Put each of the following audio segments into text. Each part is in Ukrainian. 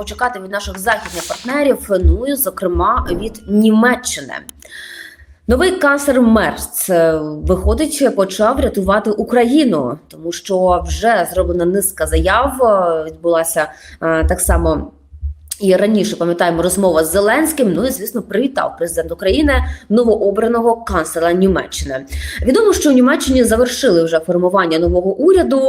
чого чекати від наших західних партнерів, ну і зокрема від Німеччини. Новий канцлер Мерц е, виходить, почав рятувати Україну, тому що вже зроблена низка заяв. е, Відбулася е, так само. І раніше пам'ятаємо розмова з Зеленським. Ну і звісно, привітав президент України новообраного канцлера Німеччини. Відомо, що у Німеччині завершили вже формування нового уряду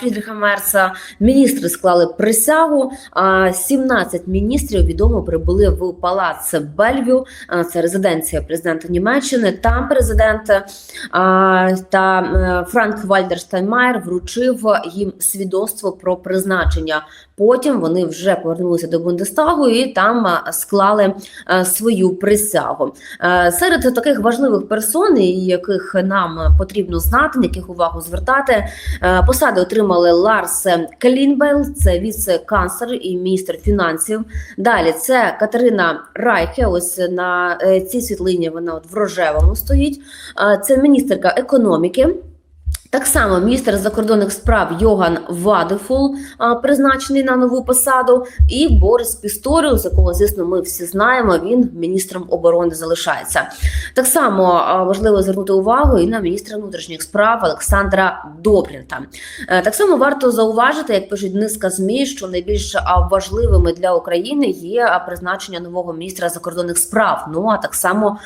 Фрідріха Мерца. Міністри склали присягу. А 17 міністрів відомо прибули в палац Бельвю. Це резиденція президента Німеччини. Там президент та е, Франк Вальдер Штайнмаєр вручив їм свідоцтво про призначення. Потім вони вже повернулися до Бундестагу і там склали свою присягу. Е, Серед таких важливих персон, яких нам потрібно знати, на яких увагу звертати, е, посади отримали Ларс Клінбел, це віце-канцлер і міністр фінансів. Далі це Катерина Райхе. Ось на е, цій світлині вона от в рожевому стоїть. Е, Це міністерка економіки. Так само міністр закордонних справ Йоган Вадефул призначений на нову посаду, і Борис Пісторіус, якого звісно ми всі знаємо. Він міністром оборони залишається. Так само важливо звернути увагу і на міністра внутрішніх справ Олександра Добрінта. Е, Так само варто зауважити, як пишуть низка змі, що найбільш важливими для України є призначення нового міністра закордонних справ. Ну а так само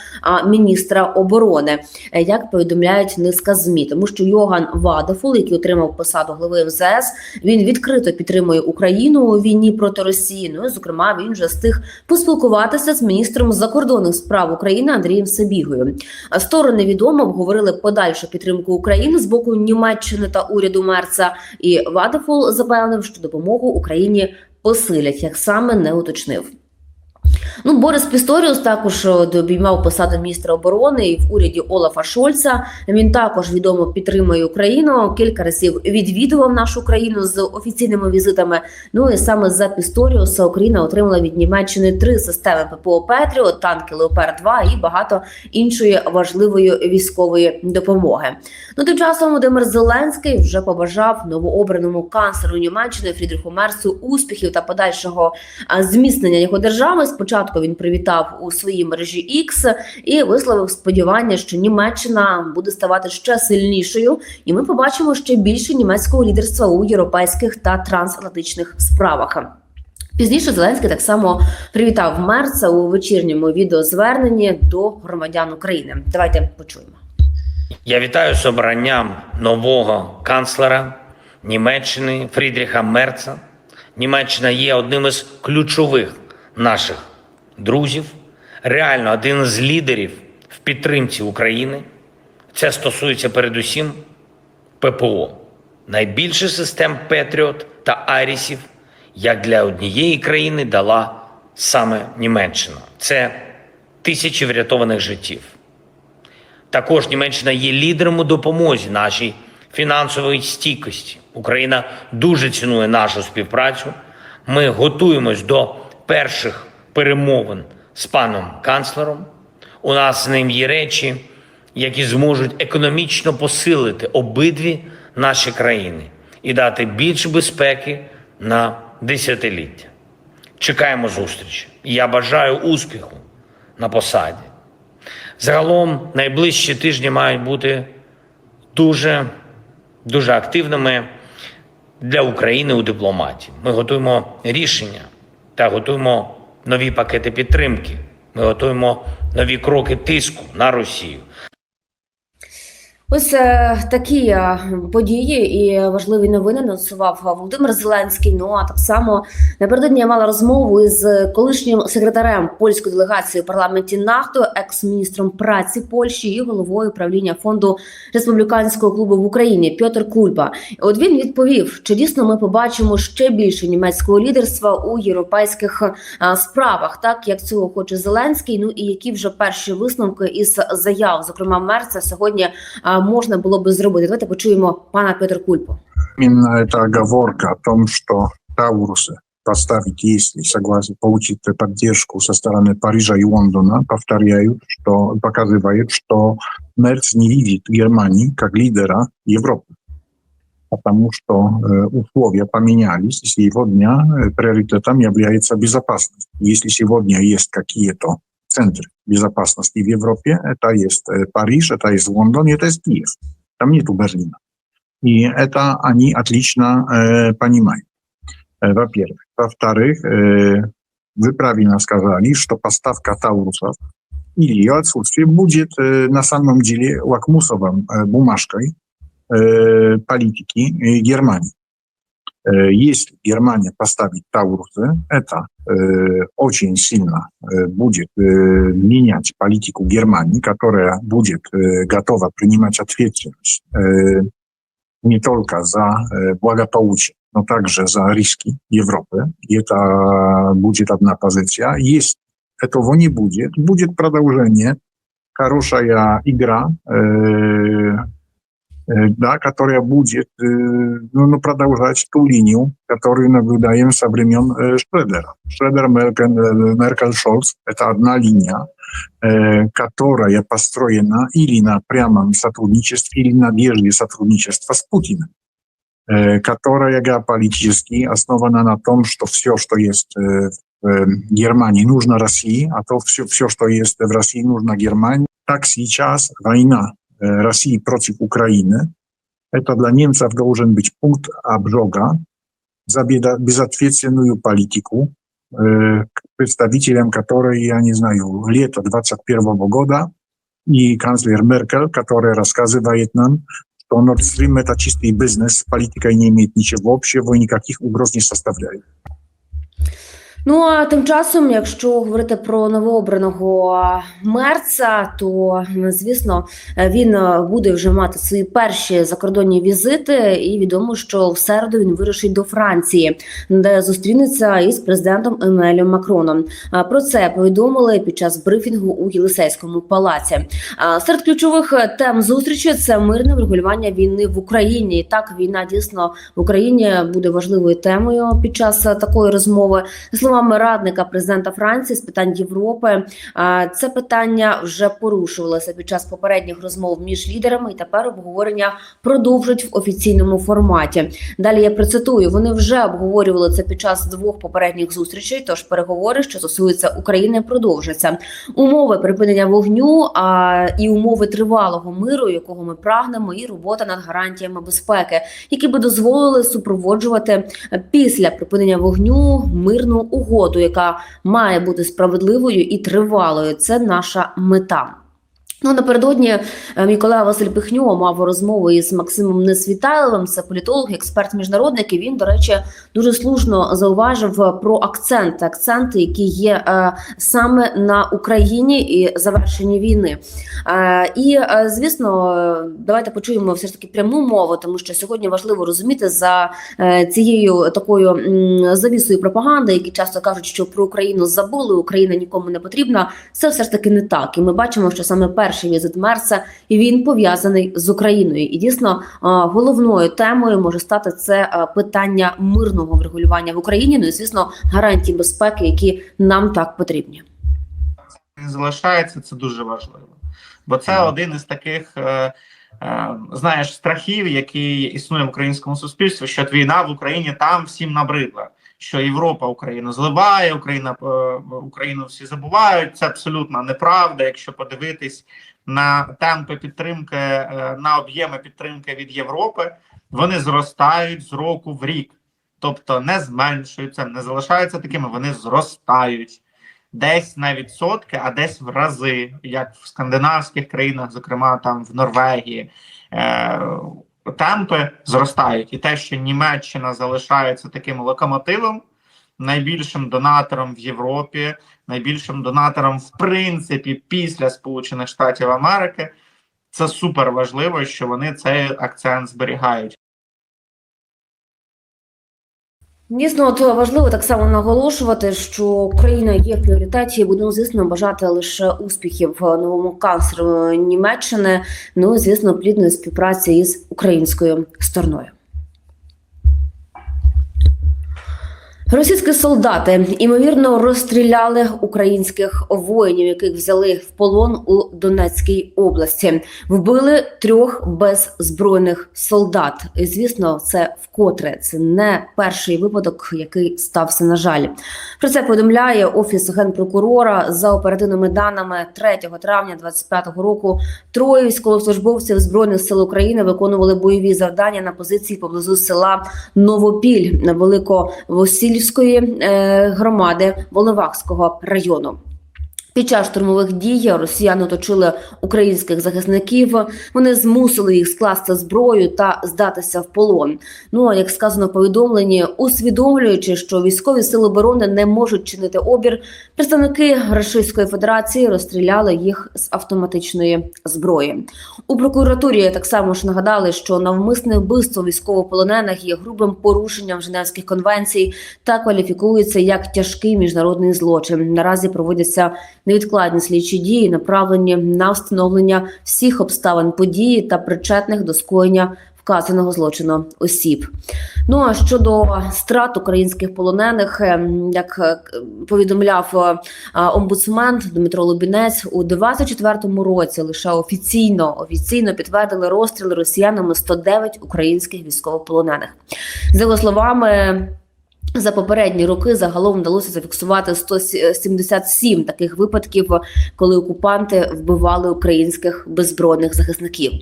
міністра оборони, е, як повідомляють низка змі, тому що Йоган Вадафул, який отримав посаду глави МЗС, він відкрито підтримує Україну у війні проти Росії. Ну зокрема, він вже встиг поспілкуватися з міністром закордонних справ України Андрієм Сабігою. Сторони відомо обговорили подальшу підтримку України з боку Німеччини та уряду Мерца. І Вадафул запевнив, що допомогу Україні посилять, як саме не уточнив. Ну, Борис Пісторіус також е, обіймав посаду міністра оборони і в уряді Олафа Шольца. Він також відомо підтримує Україну. Кілька разів відвідував нашу країну з офіційними візитами. Ну і саме за Пісторіуса Україна отримала від Німеччини три системи ППО Петріот, танки Леопард 2 і багато іншої важливої військової допомоги. Ну тим часом Володимир Зеленський вже побажав новообраному канцлеру Німеччини Фрідріху Мерсу успіхів та подальшого зміцнення його держави. Спочатку він привітав у своїй мережі X і висловив сподівання, що Німеччина буде ставати ще сильнішою, і ми побачимо ще більше німецького лідерства у європейських та трансатлантичних справах. Пізніше Зеленський так само привітав Мерца у вечірньому відеозверненні до громадян України. Давайте почуємо. Я вітаю з обранням нового канцлера Німеччини Фрідріха Мерца. Німеччина є одним із ключових наших друзів, реально один з лідерів в підтримці України. Це стосується передусім ППО. Найбільше систем Петріот та Арісів, як для однієї країни, дала саме Німеччина. Це тисячі врятованих життів. Також Німеччина є лідером у допомозі нашій фінансової стійкості. Україна дуже цінує нашу співпрацю. Ми готуємось до перших перемовин з паном канцлером. У нас з ним є речі, які зможуть економічно посилити обидві наші країни і дати більше безпеки на десятиліття. Чекаємо зустрічі. Я бажаю успіху на посаді. Загалом найближчі тижні мають бути дуже, дуже активними для України у дипломатії. Ми готуємо рішення та готуємо нові пакети підтримки. Ми готуємо нові кроки тиску на Росію. Ось е, такі е, події і важливі новини анонсував Володимир Зеленський. Ну а так само напередодні я мала розмову із колишнім секретарем польської делегації у парламенті НАТО, екс-міністром праці Польщі і головою правління фонду республіканського клубу в Україні Пьотр Кульба. От він відповів, чи дійсно ми побачимо ще більше німецького лідерства у європейських е, справах, так як цього хоче Зеленський. Ну і які вже перші висновки із заяв, зокрема Мерца, сьогодні е, можна було би зробити. Давайте почуємо пана Петр Кульпо. именно эта оговорка о том, что Таурусы поставить, если согласие, получит поддержку со стороны Парижа и Лондона, повторяют, что показывает, что Мерц не видит Германии как лидера Европы. потому что э, условия поменялись, и сегодня э, приоритетом является безопасность. Если сегодня есть какие-то центры безопасности в Европе, это есть э, Париж, это есть Лондон, и это есть Киев. Там нету Берлина. И это они отлично э, понимают, э, во-первых. Во-вторых, э, вы правильно сказали, что поставка таурусов или ее отсутствие будет э, на самом деле лакмусовым э, бумажкой э, политики э, Германии. Э, Если Германия поставит Таурусы, это э, очень сильно э, будет э, менять политику Германии, которая будет э, готова принимать ответственность э, не только за э, благополучие, но также за риски Европы. И это будет одна позиция. Если этого не будет, будет продолжение, хорошая игра, э, э, да, которая будет э, ну, ну, продолжать ту линию, которую наблюдаем со времен э, Шредера. Шредер, Меркель, э, Меркель, Шольц – это одна линия, э, которая построена или на прямом сотрудничестве, или надежде сотрудничества с Путиным, э, которая геополитически основана на том, что все, что есть э, в э, Германии, нужно России, а то все, все, что есть в России, нужно Германии. Так сейчас война э, России против Украины, это для немцев должен быть пункт обжога за беда- безответственную политику э, к представителям, которые, я не знаю, лето 21 года, и канцлер Меркель, который рассказывает нам, что Nord Stream это чистый бизнес, с политикой не имеет ничего общего и никаких угроз не составляет. Ну а тим часом, якщо говорити про новообраного мерца, то звісно він е, буде вже мати свої перші закордонні візити, і відомо, що в середу він вирушить до Франції, де зустрінеться із президентом Емелем Макроном. Про це повідомили під час брифінгу у Єлисейському палаці. Серед ключових е, тем зустрічі це мирне врегулювання війни в Україні. Так війна дійсно в Україні буде важливою темою під час е, такої розмови. Словами радника президента Франції з питань Європи, а, це питання вже порушувалося під час попередніх розмов між лідерами, і тепер обговорення продовжать в офіційному форматі. Далі я процитую: вони вже обговорювали це під час двох попередніх зустрічей. Тож переговори, що стосуються України, продовжаться. Умови припинення вогню а і умови тривалого миру, якого ми прагнемо, і робота над гарантіями безпеки, які би дозволили супроводжувати після припинення вогню мирну угоду, яка має бути справедливою і тривалою. Це наша мета. Ну напередодні е, колега Василь Пихньо мав розмову із Максимом Несвітайловим, це політолог, експерт міжнародник. І він, до речі, дуже слушно зауважив про акценти, акценти, які є е, саме на Україні і завершенні війни. Е, і е, звісно, давайте почуємо все ж таки пряму мову, тому що сьогодні важливо розуміти за е, цією такою завісою пропаганди, які часто кажуть, що про Україну забули, Україна нікому не потрібна. Це все ж таки не так. І ми бачимо, що саме перший візит Мерса і він пов'язаний з Україною. І дійсно головною темою може стати це питання мирного врегулювання в Україні. Ну і звісно, гарантії безпеки, які нам так потрібні. не залишається, це дуже важливо. Бо це Мгм. один із таких, е, е, знаєш, страхів, який існує в українському суспільстві, що от війна в Україні там всім набридла. Що Європа Україну зливає, Україна е, Україну всі забувають. Це абсолютно неправда. Якщо подивитись на темпи підтримки, е, на об'єми підтримки від Європи, вони зростають з року в рік, тобто не зменшуються, не залишаються такими, вони зростають десь на відсотки, а десь в рази, як в скандинавських країнах, зокрема там в Норвегії, е, темпи зростають. І те, що Німеччина залишається таким локомотивом, найбільшим донатором в Європі, найбільшим донатором, в принципі, після Сполучених Штатів Америки, це супер важливо, що вони цей акцент зберігають. Дійсно, от важливо так само наголошувати, що Україна є в пріоритеті. і Будемо звісно бажати лише успіхів новому канцлеру Німеччини. Ну і звісно, плідної співпраці із українською стороною. Російські солдати імовірно розстріляли українських воїнів, яких взяли в полон у Донецькій області. Вбили трьох беззбройних солдат. І звісно, це вкотре це не перший випадок, який стався. На жаль, про це повідомляє офіс генпрокурора за оперативними даними 3 травня 2025 року. Троє військовослужбовців збройних сил України виконували бойові завдання на позиції поблизу села Новопіль на Великовосільської е, громади Волновахського району. Під час штурмових дій росіяни оточили українських захисників. Вони змусили їх скласти зброю та здатися в полон. Ну а як сказано в повідомленні, усвідомлюючи, що військові сили оборони не можуть чинити опір, представники Російської Федерації розстріляли їх з автоматичної зброї. У прокуратурі так само ж нагадали, що навмисне вбивство військовополонених є грубим порушенням Женевських конвенцій та кваліфікується як тяжкий міжнародний злочин. Наразі проводяться невідкладні слідчі дії, направлені на встановлення всіх обставин події та причетних до скоєння вказаного злочину осіб. Ну а щодо страт українських полонених, ем, як е, повідомляв е, омбудсмен Дмитро Лубінець, у 24-му році лише офіційно офіційно підтвердили розстріли росіянами 109 українських військовополонених. За його словами. За попередні роки загалом вдалося зафіксувати 177 таких випадків, коли окупанти вбивали українських беззбройних захисників.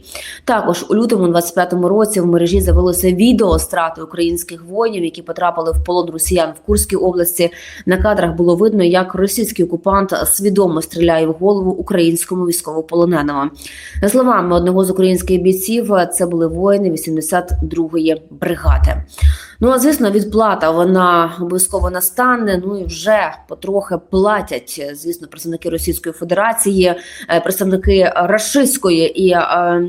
Також у лютому 25-му році в мережі з'явилося відео страти українських воїнів, які потрапили в полон росіян в Курській області. На кадрах було видно, як російський окупант свідомо стріляє в голову українському військовополоненому. За словами одного з українських бійців, це були воїни 82-ї бригади. Ну а звісно, відплата вона обов'язково настане. Ну і вже потрохи платять. Звісно, представники Російської Федерації, е, представники рашистської і. е,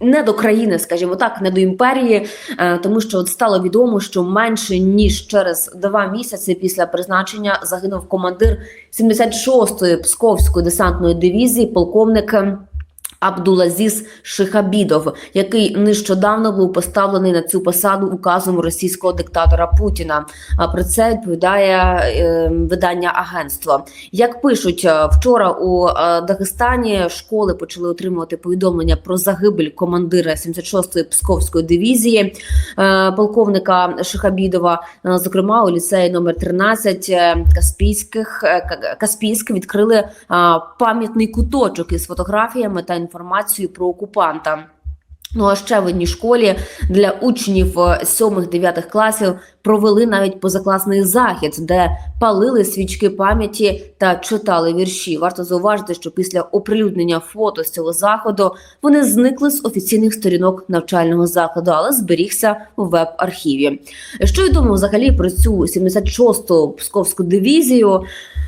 Не до країни, скажімо так, не до імперії, е, тому що от стало відомо, що менше ніж через два місяці після призначення загинув командир 76-ї псковської десантної дивізії, полковник Абдулазіс Шихабідов, який нещодавно був поставлений на цю посаду указом російського диктатора Путіна. А про це відповідає е, видання агентство. Як пишуть е, вчора у е, Дагестані, школи почали отримувати повідомлення про загибель командира 76-ї псковської дивізії е, полковника Шихабідова. Зокрема, у ліцеї номер 13 е, Каспійських Каспійськ відкрили пам'ятний куточок із фотографіями та інформацією про окупанта. Ну а ще в одній школі для учнів 7-9 класів провели навіть позакласний захід, де палили свічки пам'яті та читали вірші. Варто зауважити, що після оприлюднення фото з цього заходу вони зникли з офіційних сторінок навчального закладу, але зберігся у веб-архіві. Що відомо взагалі про цю 76-ту псковську дивізію?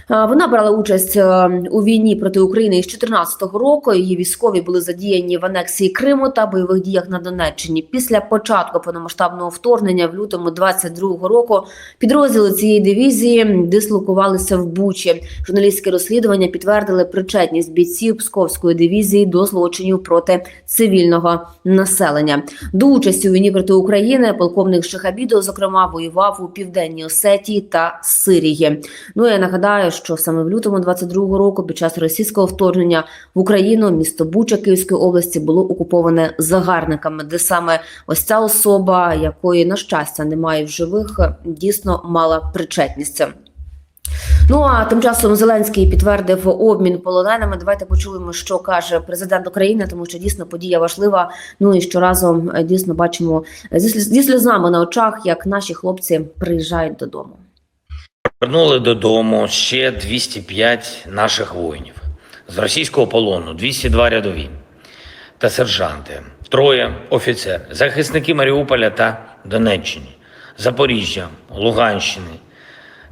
Вона брала участь е, у війні проти України із 2014 року. Її військові були задіяні в анексії Криму та бойових діях на Донеччині. Після початку повномасштабного вторгнення в лютому 22 року підрозділи цієї дивізії дислокувалися в Бучі. Журналістське розслідування підтвердили причетність бійців Псковської дивізії до злочинів проти цивільного населення. До участі у війні проти України полковник Шахабідов, зокрема, воював у південній Осетії та Сирії. Ну я нагадаю, що саме в лютому 22 року, під час російського вторгнення в Україну, місто Буча Київської області було окуповане загарниками, де саме ось ця особа, якої на щастя немає в живих, дійсно мала причетність. Ну а тим часом Зеленський підтвердив обмін полоненими. Давайте почуємо, що каже президент України, тому що дійсно подія важлива. Ну і що разом е, дійсно бачимо зі сліз- зі сльозами на очах, як наші хлопці приїжджають додому. Вернули додому ще 205 наших воїнів з російського полону, 202 рядові та сержанти, троє офіцери, захисники Маріуполя та Донеччини, Запоріжжя, Луганщини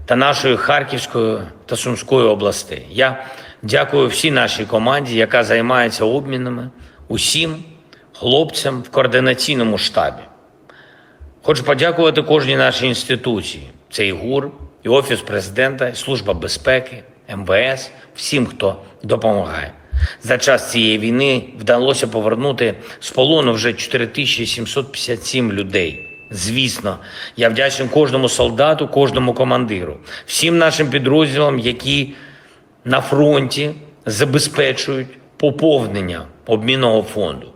та нашої Харківської та Сумської областей. Я дякую всій нашій команді, яка займається обмінами, усім хлопцям в координаційному штабі. Хочу подякувати кожній нашій інституції. Це і ГУР, і Офіс президента, і Служба безпеки, МВС, всім, хто допомагає. За час цієї війни вдалося повернути з полону вже 4757 людей. Звісно, я вдячний кожному солдату, кожному командиру, всім нашим підрозділам, які на фронті забезпечують поповнення обмінного фонду.